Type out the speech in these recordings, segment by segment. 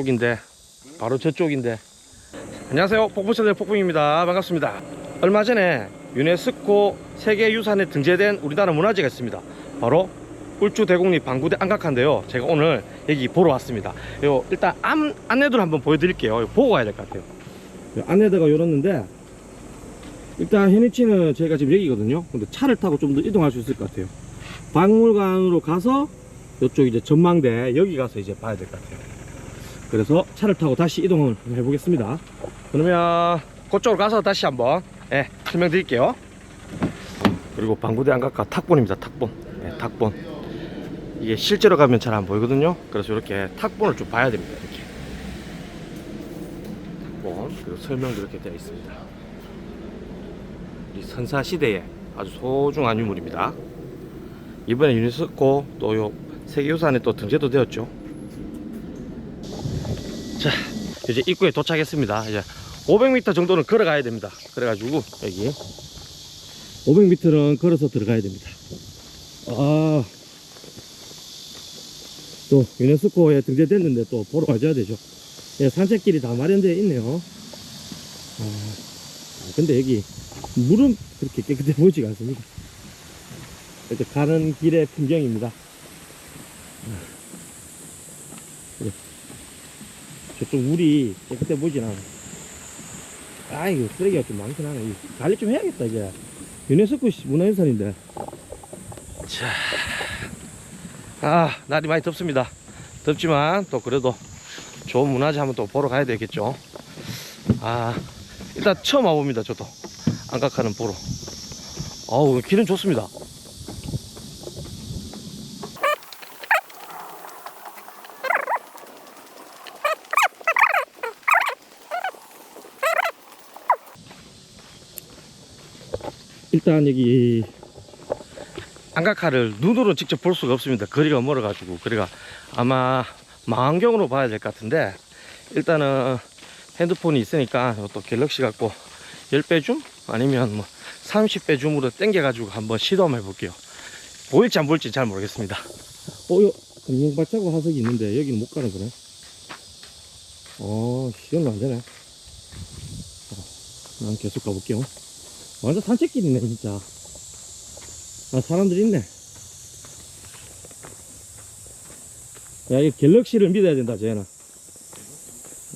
쪽인데 바로 저쪽인데. 안녕하세요. 폭풍천의 폭풍입니다. 반갑습니다. 얼마 전에 유네스코 세계유산에 등재된 우리나라 문화재가 있습니다. 바로 울주대곡리 방구대 안각한데요. 제가 오늘 여기 보러 왔습니다. 요 일단 안, 안내도를 한번 보여드릴게요. 보고 가야 될 것 같아요. 요 안내도가 열었는데 일단 현위치는 저희가 지금 여기거든요. 근데 차를 타고 좀 더 이동할 수 있을 것 같아요. 박물관으로 가서 이쪽 이제 전망대 여기 가서 이제 봐야 될 것 같아요 그래서 차를 타고 다시 이동을 해보겠습니다. 그러면 그쪽으로 가서 다시 한번 예, 설명드릴게요. 그리고 방구대 안각과 탁본입니다 탁본. 예, 탁본. 이게 실제로 가면 잘 안 보이거든요. 그래서 이렇게 탁본을 좀 봐야 됩니다 이렇게. 탁본 그리고 설명도 이렇게 되어 있습니다. 이 선사시대의 아주 소중한 유물입니다. 이번에 유네스코 또요 세계유산에 또 등재도 되었죠 자 이제 입구에 도착했습니다. 이제 500m 정도는 걸어가야 됩니다. 그래가지고 여기 500m는 걸어서 들어가야 됩니다. 아, 또 유네스코에 등재됐는데 또 보러 가줘야 되죠. 예, 산책길이 다 마련되어 있네요. 아, 근데 여기 물은 그렇게 깨끗해 보이지가 않습니다. 이렇게 가는 길의 풍경입니다. 그래. 저쪽 물이 깨끗해 보이진 않아 아 이거 쓰레기가 좀 많긴 하네. 관리 좀 해야겠다 이제. 유네스코 시- 문화유산인데. 자, 아 날이 많이 덥습니다. 덥지만 또 그래도 좋은 문화재 한번 또 보러 가야 되겠죠. 아 일단 처음 와봅니다 저도. 안각하는 보러. 어우 길은 좋습니다 일단 여기 안각화를 눈으로 직접 볼 수가 없습니다. 거리가 멀어 가지고 그래가 아마 망원경으로 봐야 될 것 같은데 일단은 핸드폰이 있으니까 또 갤럭시 갖고 10배 줌 아니면 뭐 30배 줌으로 당겨 가지고 한번 시도 한번 해볼게요. 보일지 안 보일지 잘 모르겠습니다. 어, 요 금룡발자국 화석이 있는데 여기는 못 가는 거네. 어, 시연은 안 되네. 어, 난 계속 가볼게요. 완전 산책길이네 진짜. 아 사람들 있네. 야 이거 갤럭시를 믿어야 된다 쟤는.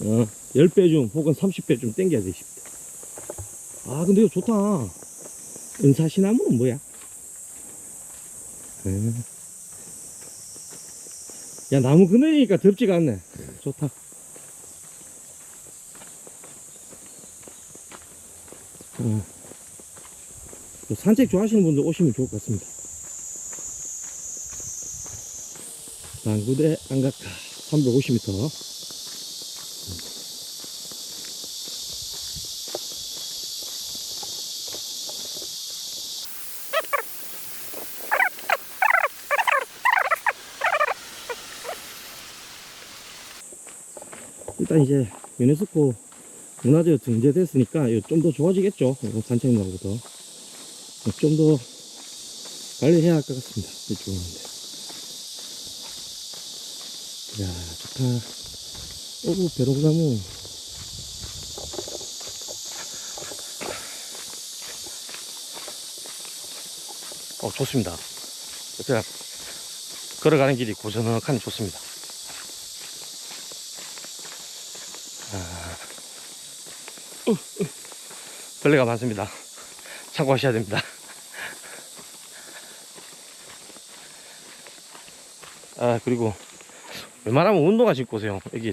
어 10배 좀 혹은 30배 좀 땡겨야 돼 싶다 아 근데 이거 좋다. 은사시나무는 뭐야? 음. 야 나무 그늘이니까 덥지가 않네. 좋다. 어. 산책 좋아하시는 분들 오시면 좋을 것 같습니다. 방구대 안각가 350m. 일단 이제 유네스코 문화재 등재됐으니까 좀 더 좋아지겠죠. 이거 산책로보다. 좀 더 관리해야 할 것 같습니다. 이쪽은. 이야, 좋다. 오구, 벼롱나무. 어, 좋습니다. 그냥 걸어가는 길이 고즈넉하니 좋습니다. 아, 어, 어, 벌레가 많습니다. 참고하셔야 됩니다. 아 그리고 웬만하면 운동화 신고 오세요. 여기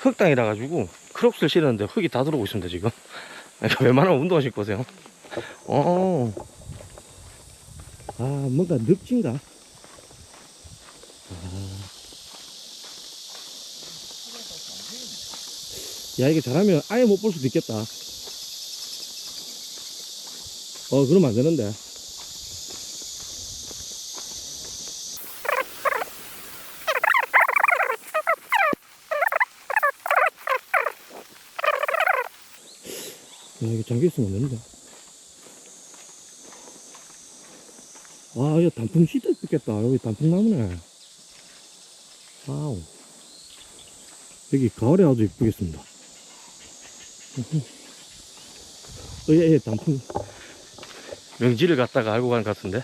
흙 땅이라 가지고 크록스를 신었는데 흙이 다 들어오고 있습니다 지금. 그러니까 웬만하면 운동화 신고 오세요. 어. 아 뭔가 늪진가? 아. 야 이게 잘하면 아예 못 볼 수도 있겠다. 어, 그러면 안 되는데. 야, 이거 잠겨 있으면 안 되는데. 와, 이거 단풍 시대 있겠다. 여기 단풍 나무네. 와우. 여기 가을에 아주 이쁘겠습니다. 예, 예, 단풍. 명지를 갔다가 알고 간 것 같은데.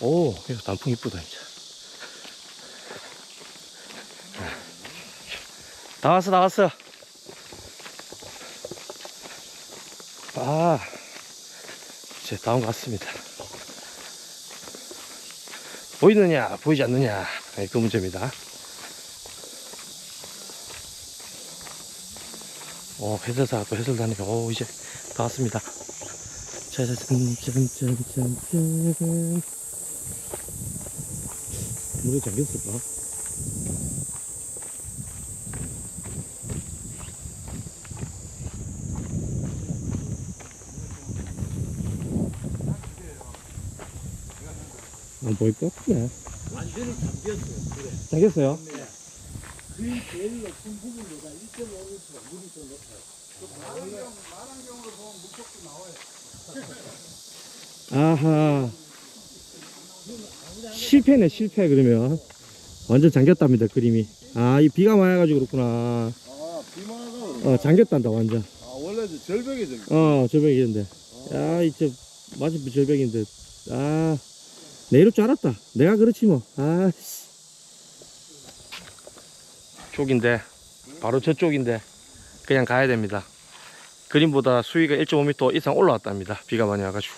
오, 여기 단풍 이쁘다, 진짜. 다 왔어, 다 왔어. 아, 이제 것 같습니다. 보이느냐, 보이지 않느냐, 네, 그 문제입니다. 어, 해설사가 또 해설 다니까, 오, 이제 다 왔습니다. 짜자잔, 짠짠짠짠. 물에 잠겼을까? 것 같네. 완전히 잠겼어요. 그래. 잠겼어요? 그 제일 높은 부분보다 1.5m 물이 더 높아요. 아하. 실패네, 실패, 그러면. 완전 잠겼답니다, 그림이. 아, 이 비가 많이 와가지고 그렇구나. 아, 비마가 어, 잠겼단다, 완전. 아, 원래 저 저기. 어, 절벽이었는데. 야, 이, 저, 마치 절벽인데. 아, 내 이럴 줄 알았다. 내가 그렇지 뭐. 아, 씨. 쪽인데, 바로 저쪽인데, 그냥 가야 됩니다. 그림보다 수위가 1.5m 이상 올라왔답니다. 비가 많이 와가지고.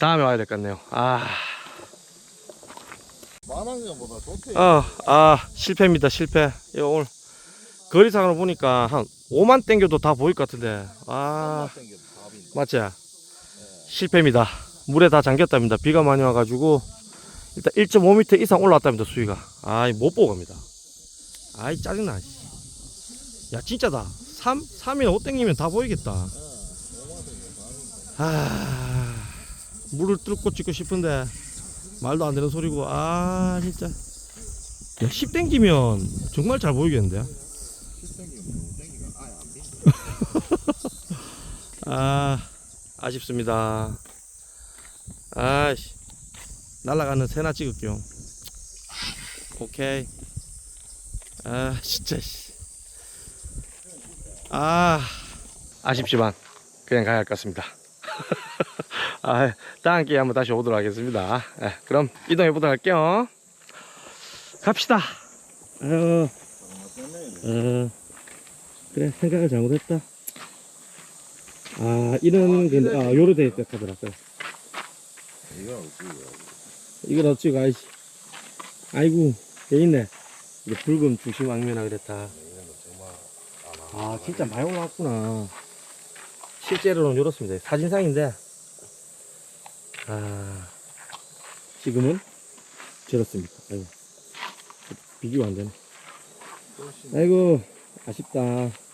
다음에 와야 될 것 같네요. 아, 만왕경보다 좋대. 아, 아, 실패입니다. 실패. 이거 오늘 거리상으로 보니까 한 5만 땡겨도 다 보일 것 같은데. 아. 맞지? 실패입니다. 물에 다 잠겼답니다. 비가 많이 와가지고 일단 1.5m 이상 올라왔답니다. 수위가. 아이 못 보고 갑니다. 아이 짜증나. 씨. 야 진짜다. 3, 3이나 5 땡기면 다 보이겠다. 아 물을 뚫고 찍고 싶은데 말도 안 되는 소리고 아 진짜. 야, 10 땡기면 정말 잘 보이겠는데. 아 아쉽습니다. 아씨 날아가는 새나 찍을게요. 오케이. 아 진짜 씨. 아 아쉽지만 그냥 가야 할 것 같습니다. 아 다음 기회에 한번 다시 오도록 하겠습니다. 예, 그럼 이동해 보도록 할게요. 갑시다. 아유, 어, 그래 생각을 잘못했다. 아 이런 건 아, 요로 돼 있다 하더라. 그래. 이거 어찌 이걸 어찌 가야지. 아이고, 돼 있네. 이게 붉은 중심 왕면화 그랬다. 아, 진짜 많이 올라왔구나. 실제로는 이렇습니다. 사진상인데, 아, 지금은 저렇습니다. 아이고, 비교가 안 되네. 아이고, 아쉽다.